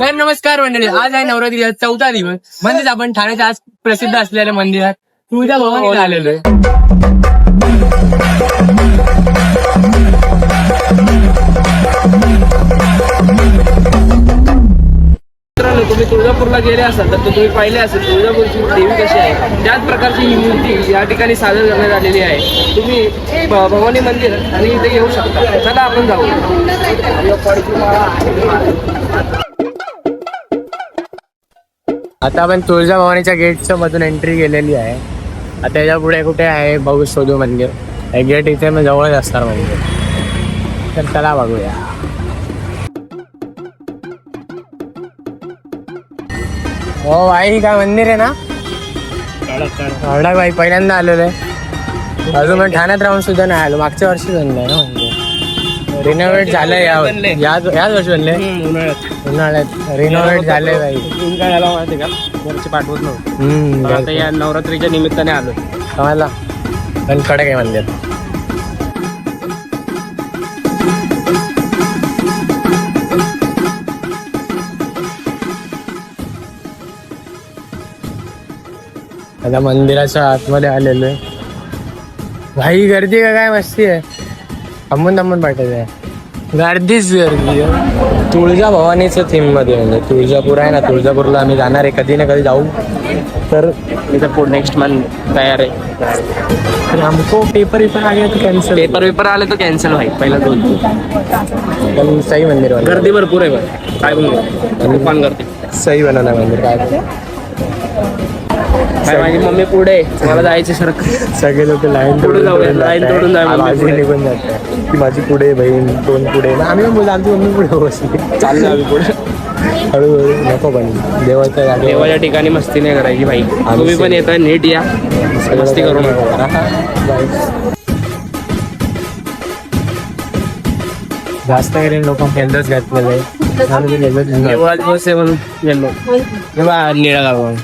तर नमस्कार मंडळी. आज आहे नवरात्री चौथा दिवस. म्हणजेच आपण ठाण्याच्या आज प्रसिद्ध असलेल्या मंदिरात तुळजा भवानी आलेलो आहे. तुम्ही तुळजापूरला गेले असाल तर तुम्ही पाहिले असेल तुळजापूरची देवी कशी आहे? त्याच प्रकारची ही मूर्ती या ठिकाणी सादर करण्यात आलेली आहे. तुम्ही भ- भवानी मंदिर आणि इथे येऊ शकता. चला आपण जाऊ. आता आपण तुळजा भवानीच्या गेटच्या मधून एंट्री केलेली आहे. आता याच्यापुढे कुठे आहे? बघू शोधू मंदिर. हे गेट इथे मग जवळच असणार मंदिर तर चला बघूया. हो आई काय मंदिर आहे ना? हरडा बाई पहिल्यांदा आलेलो आहे. अजून पण ठाण्यात राहून सुद्धा नाही आलो. मागच्या वर्षी बनलंय ना मंदिर? रिनोव्हेट झालंय या याच याच वर्षी बनले? उन्हाळ्यात. उन्हाळ्यात. रिनोव्हेट झालंय बाई. ऊन काय झाला माहिती का? वरचे पाठवत नव्हतं. आता या नवरात्रीच्या निमित्ताने आलो कमाला पण कडक आहे मंदिर आता मंदिराच्या आतमध्ये आलेलो आहे. भाई गर्दी का काय मस्ती आहे? थांबून थांबून पाठवत आहे गर्दीच गर्दी आहे. तुळजा भवानीचं थीममध्ये म्हणजे तुळजापूर आहे ना तुळजापूरला आम्ही जाणार आहे कधी ना कधी जाऊ. तर इथं पुढे नेक्स्ट मंथ तयार आहे. तर हमको पेपर वेपर आ गया तो कैंसिल पेपर पेपर आले तर कॅन्सल व्हाईल पहिला दोन. पण सही मंदिर गर्दी भरपूर आहे बरं काय पण दुकान गर्दी. सही बनवला मंदिर. काय? काय माझी मम्मी पुढे. मला जायचे सारखं सगळे लोक लाईन पुढे जाऊया, line तोडून जाऊया, माझी. निघून जाते. की माझी पुढे बहीण दोन पुढे आम्ही बोलतो आमची मम्मी पुढे बसली. चाललो आम्ही पुढे. हळूहळू नको पण. देवाच्या देवाच्या ठिकाणी मस्ती नाही करायची भाई. तुम्ही पण येताय नीट या. मस्ती करू नका. जास्त करून लोक केंद्रच घातलेलं आहे. ते केंद्रच आहे म्हणून निळा गाव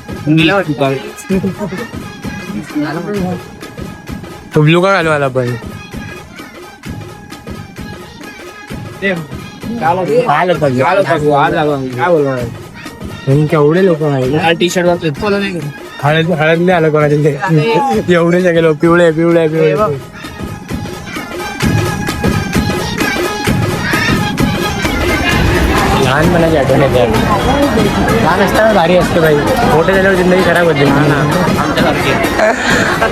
तो ब्लू का घालू मला पण केवढे लोक आहे टी शर्ट हळद हळद नाही आलं कोणाच्या ते एवढे सगळे लोक पिवळे पिवळे पिवळे लहानपणाची आठवण येते लहान असताना भारी असते बाई मोठे झाल्यावर जिंदगी खराब होते आमच्यासारखे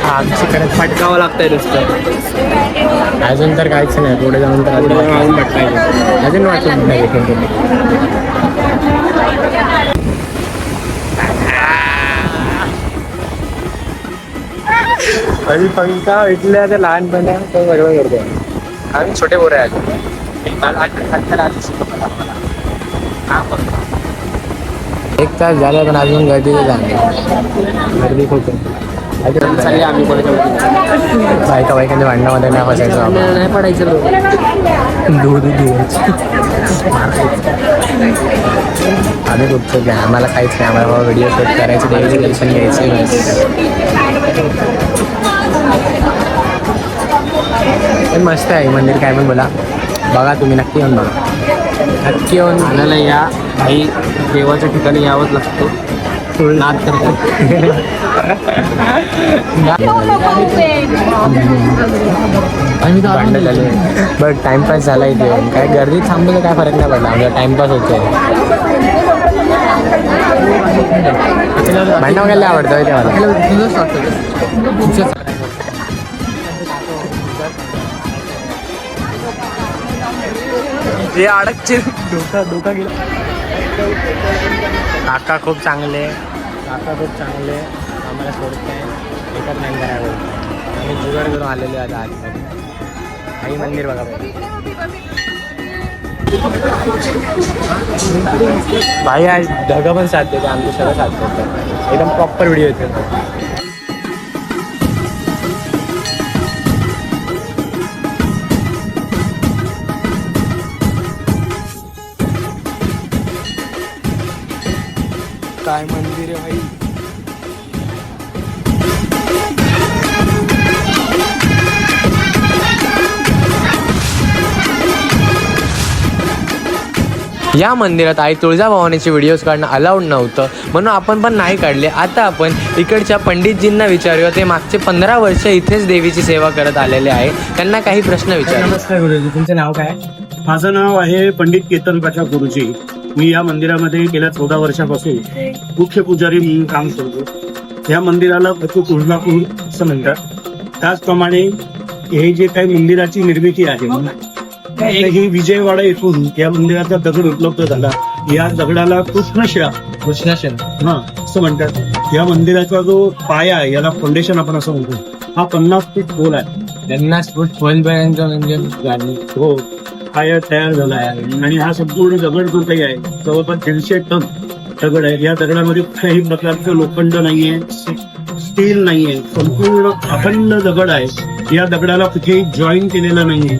आमची खरंच फटकावं लागतंय नुसतं अजून तर काहीच नाही पुढे जाऊन तर अजून मागून फटकायचं अजून वाटत नाही अभी पंखा इथल्या त्या लहानपणा तो सगळं करतो आम्ही छोटे पोरे आहेत एक तास झाला पण अजून गर्दी झाली गर्दी खूप आहे. आम्ही बायका बायकांच्या भांडणामध्ये नाही आपण. नाही पडायचं दूध द्यायची आम्ही कुठचं घ्या आम्हाला काहीच नाही. आम्हाला व्हिडिओ शूट करायचं द्यायचं टेन्शन घ्यायचं मस्त आहे. मंदिर काय पण बोला. बघा तुम्ही नक्की येऊन बघा. नक्की येऊन आणायला या काही देवाच्या ठिकाणी यावंच लागतं. नाद करतो बट टाइमपास झाला. इथे. काय गर्दीत थांबलं काय फरक नाही पडला? आमचा टाइमपास होतोय. भांडण वगैरे आवडतं होय ते हे अडकचे. डोका डोका गेला. काका खूप चांगले. काका खूप चांगले. आम्हाला सोडत. आहे एकच नाही करावं आम्ही जुगाड करून आलेलो आहे आता आज आई मंदिर बघा. भाई आज धगं पण साथ देते. आमचं सगळं साथ देतं एकदम प्रॉपर व्हिडिओ येतो. काय मंदिर आहे? भाई या मंदिरात आई तुळजाभवानीचे व्हिडिओज काढणं अलाउड नव्हतं. म्हणून आपण पण नाही काढले. आता आपण इकडच्या पंडितजींना विचारूया. ते मागचे पंधरा वर्ष इथेच देवीची सेवा करत आलेले आहे. त्यांना काही प्रश्न विचार. नमस्कार गुरुजी. तुमचं नाव काय? माझं नाव आहे पंडित केतन पाशा गुरुजी. मी या मंदिरामध्ये गेल्या चौदा वर्षापासून मुख्य पुजारी म्हणून काम करतो. या मंदिराला तुळजापूर असं म्हणतात. त्याचप्रमाणे हे जे काही मंदिराची निर्मिती आहे ही विजयवाडा येथून या मंदिराचा दगड उपलब्ध झाला. या दगडाला कृष्णशिळा कृष्णाशन हा असं म्हणतात. या मंदिराचा जो पाया आहे याला फाउंडेशन आपण असं म्हणतो. हा पन्नास फूट खोल आहे. पन्नास फूट पर्यंत म्हणजे हो. पाया तयार झाला आहे. आणि हा संपूर्ण दगड जो काही आहे जवळपास दीडशे टन दगड आहे. या दगडामध्ये कुठल्याही प्रकारचं लोखंड नाहीये स्टील नाहीये संपूर्ण अखंड दगड आहे. या दगडाला कुठेही जॉईन केलेला नाहीये.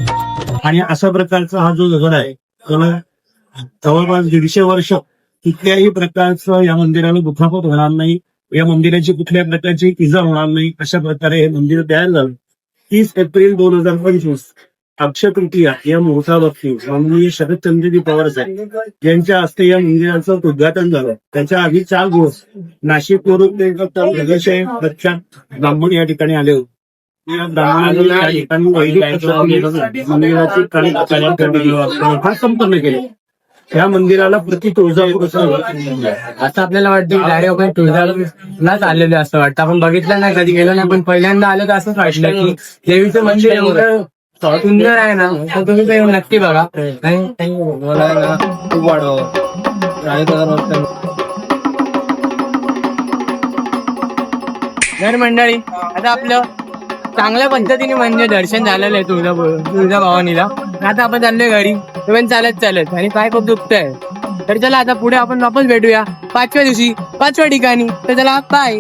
आणि अशा प्रकारचा हा जो दगड आहे त्याला जवळपास दीडशे वर्ष कुठल्याही प्रकारचं या मंदिराला दुखापत होणार नाही. या मंदिराची कुठल्या प्रकारची इजा होणार नाही. अशा प्रकारे हे मंदिर तयार झालं. तीस एप्रिल दोन हजार पंचवीस. अक्षय तृतीया या मुहूर्तावरती माननीय शरदचंद्रजी पवार साहेब यांच्या हस्ते या मंदिराचं उद्घाटन झालं. त्याच्या आधी चार दिवस नाशिकवरून ते ब्राह्मण या ठिकाणी आले होते. या हा संपन्न केले. या मंदिराला प्रति तुळजापूर असं आपल्याला वाटतं डायरेक्ट आपण तुळजापूरलाच आलेलो असं वाटतं. आपण बघितलं नाही कधी गेलो नाही पण पहिल्यांदा आलं तर असंच वाटलं की देवीचं मंदिर सुंदर आहे ना. तर तुम्ही ते नक्की बघा. खूप वाढव तर मंडळी आता आपलं चांगल्या पद्धतीने म्हणजे दर्शन झालेलं आहे तुळजापूर तुळजाभवानीला आता आपण चाललोय घरी. पण चालत चालत आणि पाय खूप दुखतंय. तर चला आता पुढे आपण वापस भेटूया. पाचव्या दिवशी पाचव्या ठिकाणी. तर चला बाय